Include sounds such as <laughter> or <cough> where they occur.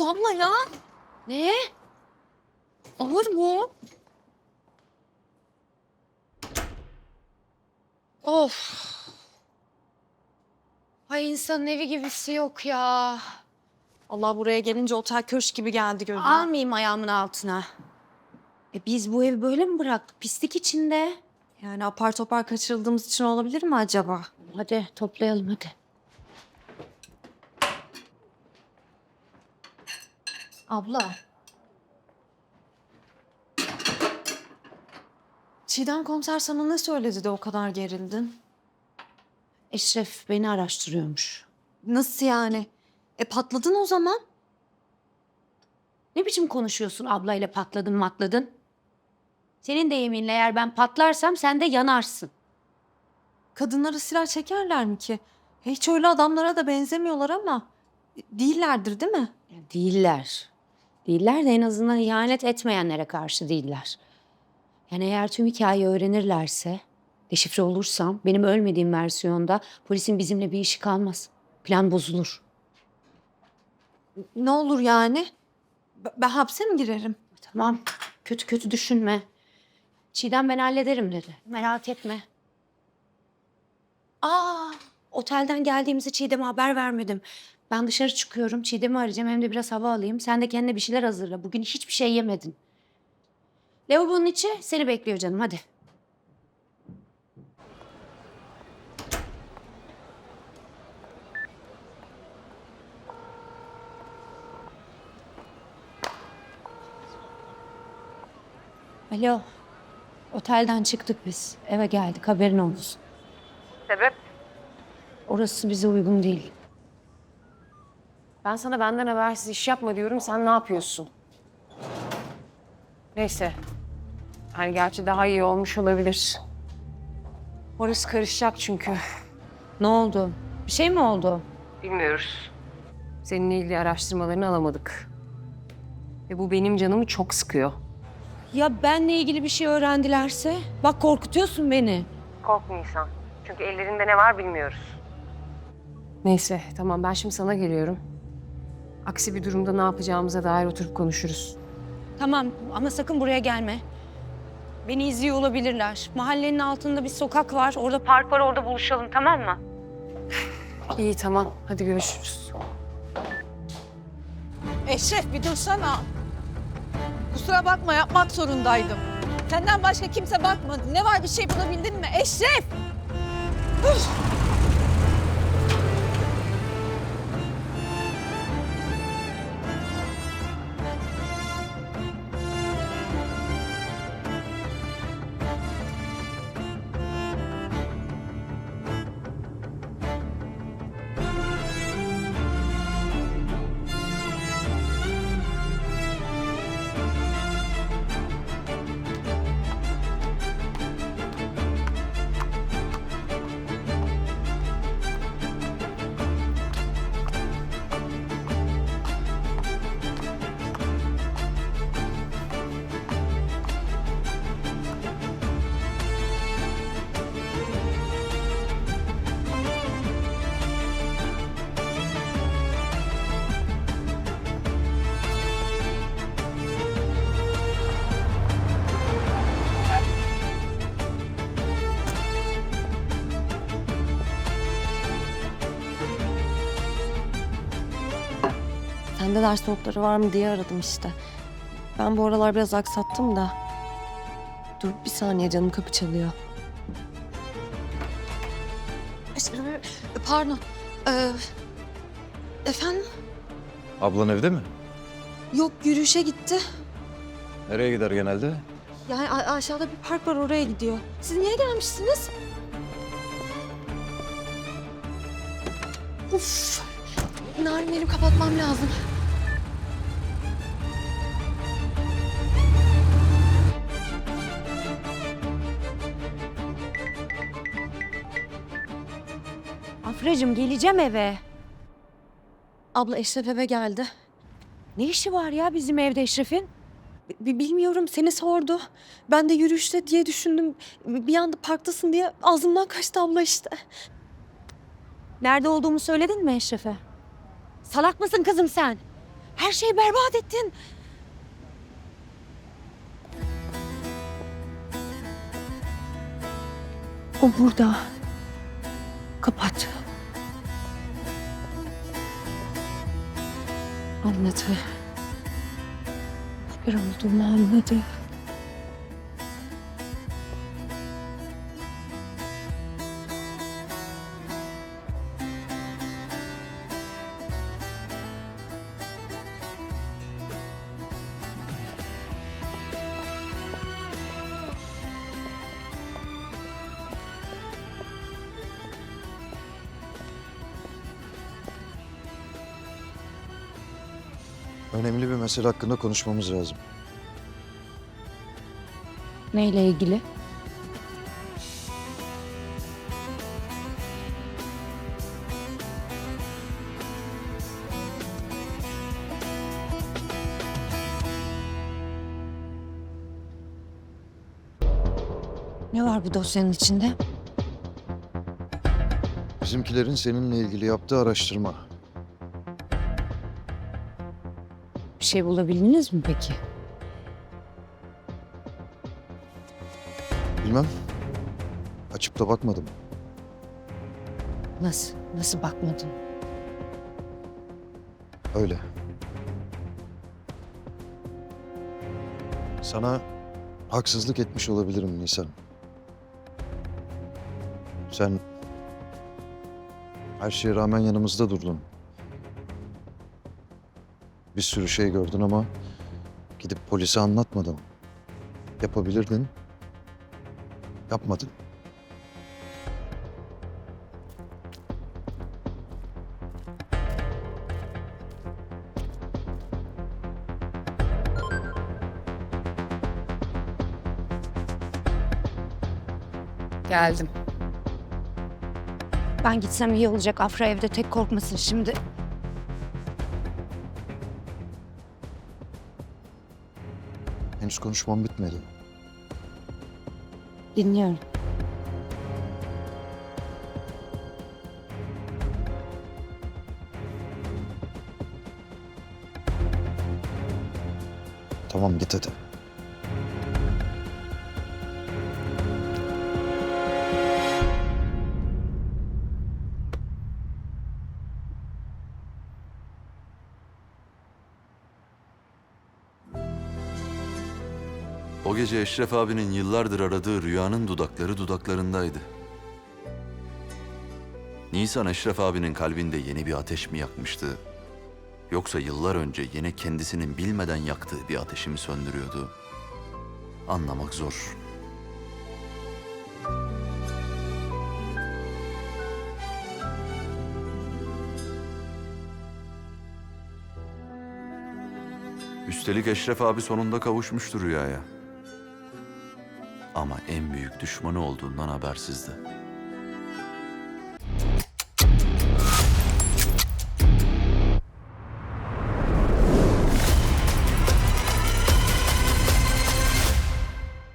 abla ya. Ne? Olur mu? Of. Ay insanın evi gibisi yok ya. Allah buraya gelince otel köşk gibi geldi gözüme. Almayayım ayağımın altına. E biz bu evi böyle mi bıraktık? Pislik içinde. Yani apar topar kaçırıldığımız için olabilir mi acaba? Hadi toplayalım hadi. Abla. Çiğdem komiser sana ne söyledi de o kadar gerildin? Eşref beni araştırıyormuş. Nasıl yani? E patladın o zaman. Ne biçim konuşuyorsun ablayla patladın matladın? Senin de yeminle eğer ben patlarsam sen de yanarsın. Kadınlara silah çekerler mi ki? Hiç öyle adamlara da benzemiyorlar ama değillerdir değil mi? Ya değiller. Değiller de en azından ihanet etmeyenlere karşı değiller. Yani eğer tüm hikayeyi öğrenirlerse, deşifre olursam benim ölmediğim versiyonda polisin bizimle bir işi kalmaz. Plan bozulur. Ne olur yani? B- Ben hapse mi girerim? Tamam, kötü kötü düşünme. Çiğdem ben hallederim dedi. Merak etme. Aa, otelden geldiğimizi Çiğdem'e haber vermedim. Ben dışarı çıkıyorum. Çiğdem'i arayacağım hem de biraz hava alayım. Sen de kendine bir şeyler hazırla. Bugün hiçbir şey yemedin. Lavabonun içi seni bekliyor canım hadi. Alo. Otelden çıktık biz. Eve geldik haberin olsun. Sebep? Orası bize uygun değil. Ben sana benden habersiz iş yapma diyorum. Sen ne yapıyorsun? Neyse. Hani gerçi daha iyi olmuş olabilir. Orası karışacak çünkü. Ne oldu? Bir şey mi oldu? Bilmiyoruz. Seninle ilgili araştırmalarını alamadık. Ve bu benim canımı çok sıkıyor. Ya benle ilgili bir şey öğrendilerse? Bak korkutuyorsun beni. Korkma insan. Çünkü ellerinde ne var bilmiyoruz. Neyse tamam ben şimdi sana geliyorum. Aksi bir durumda ne yapacağımıza dair oturup konuşuruz. Tamam ama sakın buraya gelme. Beni izliyor olabilirler. Mahallenin altında bir sokak var. Orada park var. Orada buluşalım tamam mı? <sighs> İyi tamam hadi görüşürüz. Eşref bir dursana. Kusura bakma yapmak zorundaydım. Senden başka kimse bakmadı. Ne var bir şey bulabildin mi? Eşref! Üf! Sende ders notları var mı diye aradım işte. Ben bu aralar biraz aksattım da. Dur bir saniye canım kapı çalıyor. Pardon. Ee, efendim? Ablan evde mi? Yok yürüyüşe gitti. Nereye gider genelde? Yani aşağıda bir park var oraya gidiyor. Siz niye gelmişsiniz? Uf. Narin benim kapatmam lazım. Afracığım geleceğim eve. Abla Eşref eve geldi. Ne işi var ya bizim evde Eşref'in? Bi- Bilmiyorum seni sordu. Ben de yürüyüşte diye düşündüm. Bir anda parktasın diye ağzımdan kaçtı abla işte. Nerede olduğumu söyledin mi Eşref'e? Salak mısın kızım sen? Her şeyi berbat ettin. O burada. Kapat. Anladı. Bir olduğumu anladı. Önemli bir mesele hakkında konuşmamız lazım. Neyle ilgili? Ne var bu dosyanın içinde? Bizimkilerin seninle ilgili yaptığı araştırma. Bir şey bulabildiniz mi peki? Bilmem. Açıp da bakmadım. Nasıl? Nasıl bakmadın? Öyle. Sana haksızlık etmiş olabilirim Nisan. Sen her şeye rağmen yanımızda durdun. Bir sürü şey gördün ama gidip polise anlatmadın. Yapabilirdin. Yapmadın. Geldim. Ben gitsem iyi olacak. Afra evde tek korkmasın şimdi. Henüz konuşmam bitmedi. Dinliyorum. Tamam git hadi. O gece Eşref abinin yıllardır aradığı rüyanın dudakları dudaklarındaydı. Nisan Eşref abinin kalbinde yeni bir ateş mi yakmıştı? Yoksa yıllar önce yine kendisinin bilmeden yaktığı bir ateşi mi söndürüyordu? Anlamak zor. Üstelik Eşref abi sonunda kavuşmuştu rüyaya. Ama en büyük düşmanı olduğundan habersizdi.